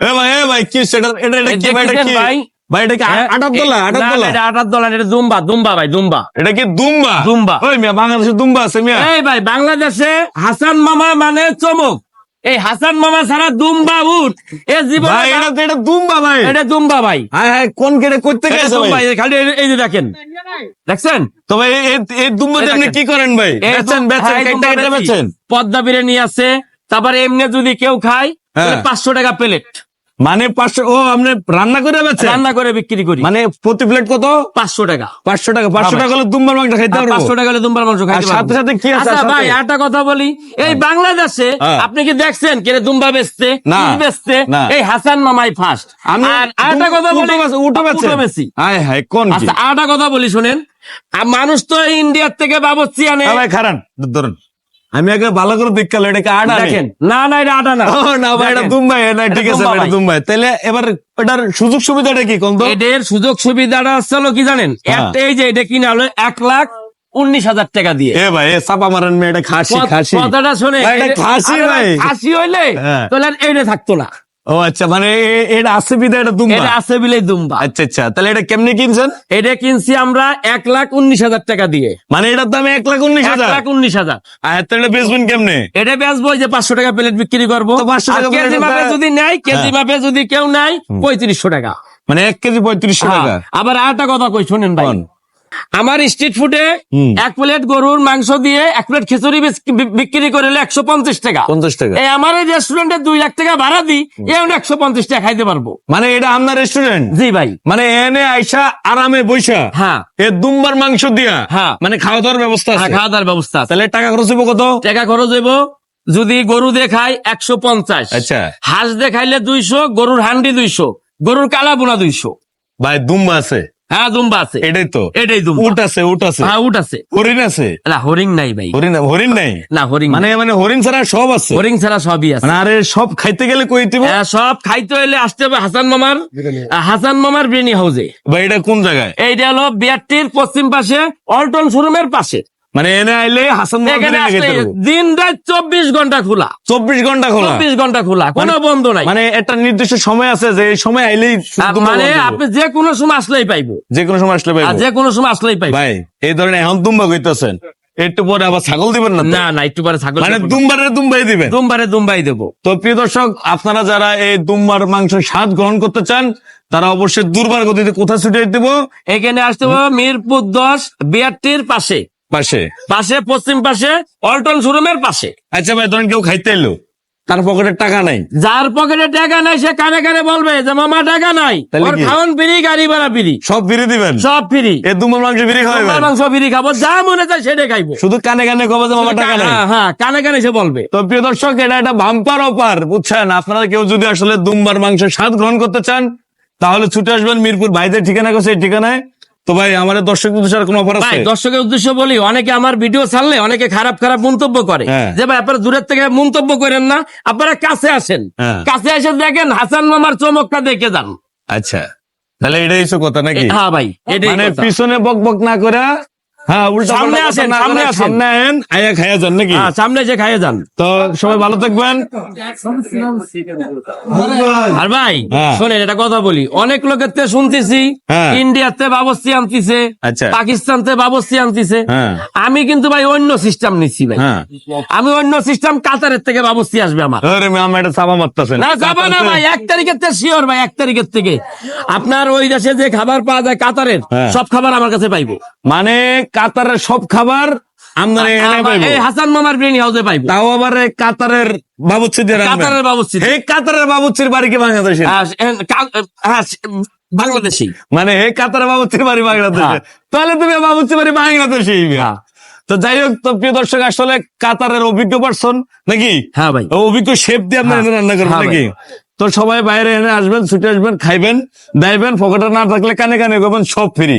এ ভাই এ ভাই কি সেটা এটা এটা কি ভাই এটা কি? ভাই? ভাই এটা কি আটার দোলা আটার না, এটা আটার দোলা এটা দুম্বা দুম্বা ভাই দুম্বা। এটা কি দুম্বা? দুম্বা। ওই মিয়া বাংলাদেশে দুম্বা আছে মিয়া। এই ভাই বাংলাদেশে হাসান মামা মানে চমক। এই হাসান মামা ছাড়া দুম্বা উঠ। এ জীবনে ভাই এটা এটা দুম্বা ভাই। এটা দুম্বা ভাই। হায় হায় কোন কেটে করতে এটা গেছে ভাই? খালি এই- যে দেখেন। দেখছেন? তো ভাই এই- আপনি কি করেন ভাই? বেচেন। বেচেন। পদ্মা বিরিয়ানি আছে তারপরে এমনি যদি কেউ খায়। পাঁচশো টাকা প্লেট। মানে পাঁচশো ও আপনি রান্না করে বেচেন? রান্না করে বিক্রি করি। মানে প্রতি প্লেট কত? পাঁচশো টাকা। পাঁচশো টাকা পাঁচশো হ্যাঁ টাকা হলে দুম্বার মাংস খাইতে পারব। পাঁচশো টাকা হলে দুম্বার মাংস খাইতে সাথে। সাথে কি আছে? আচ্ছা ভাই একটা কথা বলি। এই বাংলাদেশে হ্যাঁ। আপনি কি দেখছেন কে দুম্বা বেচতে না। কি বেচতে এই হাসান মামাই ফার্স্ট আমি আর আরেকটা কথা বলি উঠো বেচি। হায় হায় কোন আচ্ছা আরেকটা কথা বলি শুনেন। মানুষ তো ইন্ডিয়ার থেকে বাবচ্চি আনে। ভাই খারান ধরুন। আমি আগে ভালো করে দেখাল এটাকে আটা দেখেন না না এটা আটা না না ভাই এটা। দুম্বাই না ঠিক আছে এটা। দুম্বাই তাহলে এবার এটার সুযোগ সুবিধাটা কি কোন তো এদের সুযোগ সুবিধাটা হলো কি জানেন হ্যাঁ। একটা এই যে এটা কিনা হলো এক লাখ উনিশ হাজার টাকা দিয়ে এ ভাই এ চাপা মারেন মেয়েটা খাসি খাসি কথাটা শুনে খাসি ভাই। খাসি হইলে হ্যাঁ। তাহলে এইটা থাকতো না ও আচ্ছা মানে এটা আছে বিদা এটা দুম্বা? এটা আছে বিলে দুম্বা। আচ্ছা আচ্ছা তাহলে এটা কেমনি কিনছেন? এটা কিনছি আমরা এক লাখ উনিশ হাজার টাকা দিয়ে। মানে এটার দাম এক লাখ উনিশ হাজার? লাখ উনিশ হাজার। আর তাহলে বেচবেন কেমনে? এটা বেচবো যে পাঁচশো টাকা প্লেট বিক্রি করব। তো 500 আর টাকা কেজি মাপে যদি নেয় কেজি হ্যাঁ। মাপে যদি কেউ নেয় পঁয়ত্রিশশো টাকা। মানে এক কেজি পঁয়ত্রিশশো টাকা। হ্যাঁ। আবার আর একটা কথা কই শুনেন ভাই? আমার স্ট্রিট ফুডে এক প্লেট গরুর মাংস দিয়ে এক প্লেট খিচুড়ি বিক্রি করলে একশো পঞ্চাশ টাকা। পঞ্চাশ টাকা। এই আমার এই রেস্টুরেন্টে দুই লাখ টাকা ভাড়া দিই এমন একশো পঞ্চাশ টাকা খাইতে পারব। মানে এটা আপনার রেস্টুরেন্ট জি ভাই। মানে এনে আইসা আরামে বৈশা হ্যাঁ। এ দুম্বার মাংস দিয়া? হ্যাঁ। মানে খাওয়া দাওয়ার ব্যবস্থা হ্যাঁ, খাওয়া দাওয়ার ব্যবস্থা তাহলে টাকা খরচ হইব কত? টাকা খরচ হইব যদি গরু দেখায় একশো পঞ্চাশ। আচ্ছা। হাঁস দেখাইলে দুইশো গরুর হান্ডি দুইশো গরুর কালা বোনা দুইশো। ভাই দুম্বা আছে। হ্যাঁ দুম্বা আছে। এটাই তো। এটাই দুম্বা উট আছে উট আছে। হ্যাঁ উঠ আছে। হরিণ আছে? না হরিণ নাই ভাই। হরিণ হরিণ নাই? না হরিণ মানে মানে হরিণ ছাড়া সব আছে? হরিণ ছাড়া সবই আছে। মানে আরে সব খাইতে গেলে কই দিব হ্যাঁ, সব খাইতে হইলে আসতে হবে হাসান মামার হাসান মামার বিরিয়ানি হাউসে ভাই এটা কোন জায়গায়? এইটা হলো বিয়ারটির পশ্চিম পাশে অল্টন শোরুমের পাশে। মানে এনে আইলে হাসান দিন রাত চব্বিশ ঘণ্টা খোলা। চব্বিশ ঘণ্টা খোলা। চব্বিশ ঘণ্টা খোলা কোনো বন্ধ নাই। মানে একটা নির্দিষ্ট সময় আছে যে এই সময় আইলেই মানে আপনি যে কোনো সময় আসলেই পাইবো। যে কোনো সময় আসলে আর যে কোনো সময় আসলেই পাইবো। ভাই এই ধরনের এখন দুম্বা কইতেছেন। একটু পরে আবার ছাগল দিবেন না না না একটু পরে ছাগল মানে দুম্বারে দুম্বাই দিবেন। দুমবারে দুমবাই দেবো। তো প্রিয় দর্শক আপনারা যারা এই দুম্বার মাংস স্বাদ গ্রহণ করতে চান তারা অবশ্যই দুর্বার গতিতে কোথায় ছুটে দিব এখানে আসতে হবে মিরপুর দশ বিয়ারটির পাশে। পাশে? পাশে পশ্চিম পাশে অল্টন শোরুমের পাশে। আচ্ছা ভাই ধরেন কেউ খাইতে এলো তার পকেটে টাকা নাই। যার পকেটে টাকা নাই সে কানে কানে বলবে যে মামা টাকা নাই? খাওয়ান ফ্রি গাড়ি ভাড়া ফ্রি। সব ফিরে দিবেন? সব ফ্রি। দুম্বার মাংস ফিরে খাওয়াবেন মাংস ফ্রি খাব যা মনে চায় সেটাই খাইবো। শুধু কানে কানে কবে যে মামা টাকা নাই? হ্যাঁ, হ্যাঁ কানে কানে সে বলবে। তো প্রিয় দর্শক এটা একটা ভাম্পার অপার বুঝছেন? আপনারা কেউ যদি আসলে দুম্বার মাংসের স্বাদ গ্রহণ করতে চান তাহলে ছুটে আসবেন মিরপুর। ভাইদের ঠিকানা কাছে এই ঠিকানায়। তো ভাই আমার দর্শক উদ্দেশ্যে কোনো অফার আছে? দর্শকের উদ্দেশ্য বলি অনেকে আমার ভিডিও ছাড়লে অনেকে খারাপ খারাপ মন্তব্য করে। হ্যাঁ। যে ভাই আপনারা দূরের থেকে মন্তব্য করেন না আপনারা কাছে আসেন। হ্যাঁ। কাছে এসে দেখেন হাসান মামার চমকটা দেখে যান। আচ্ছা। তাহলে এটাই কথা নাকি? হ্যাঁ ভাই মানে পিছনে বক বক না করে হ্যাঁ উল্টা সামনে আসেন, সামনে করে আসেন। সামনে আয়েন আয়া খাইয়া যান নাকি হ্যাঁ, সামনে যে যান তো সবাই ভালো থাকবেন আর ভাই হ্যাঁ। শোনেন এটা কথা বলি অনেক লোকের শুনতেছি হ্যাঁ। ইন্ডিয়াতে বাবস্তি আনতিছে আচ্ছা। পাকিস্তান বাবস্তি আনতিছে হ্যাঁ। আমি কিন্তু ভাই অন্য সিস্টেম নিচ্ছি ভাই হ্যাঁ আমি অন্য সিস্টেম কাতারের থেকে বাবস্তি আসবে আমার আরে এটা চাপা মারতেছেন না না ভাই এক তারিখের থেকে শিওর ভাই এক তারিখের থেকে আপনার ওই দেশে যে খাবার পাওয়া যায় কাতারের হ্যাঁ। সব খাবার আমার কাছে পাইবো মানে কাতারের সব খাবার আমদানি এনে পাইবো। এই হাসান মামার বিরিয়ানি হাউসে পাইবো। তাও আবার কাতারের এই বাড়ি কি বাংলাদেশে? হ্যাঁ, বাংলাদেশি। মানে এই কাতারের বাবুচ্ছির বাড়ি বাংলাদেশে। হ্যাঁ। তাহলে তুমি বাবুচ্ছি বাড়ি বাংলাদেশে হ্যাঁ। তো যাই হোক তো প্রিয় দর্শক আসলে কাতারের অভিজ্ঞ পার্সন নাকি? হ্যাঁ ভাই। অভিজ্ঞ শেফ দিয়ে আপনার। রান্না করবেন নাকি? তো সবাই বাইরে এনে আসবেন ছুটে আসবেন খাইবেন দাইবেন পকেটে না থাকলে কানে কানে করবেন সব ফ্রি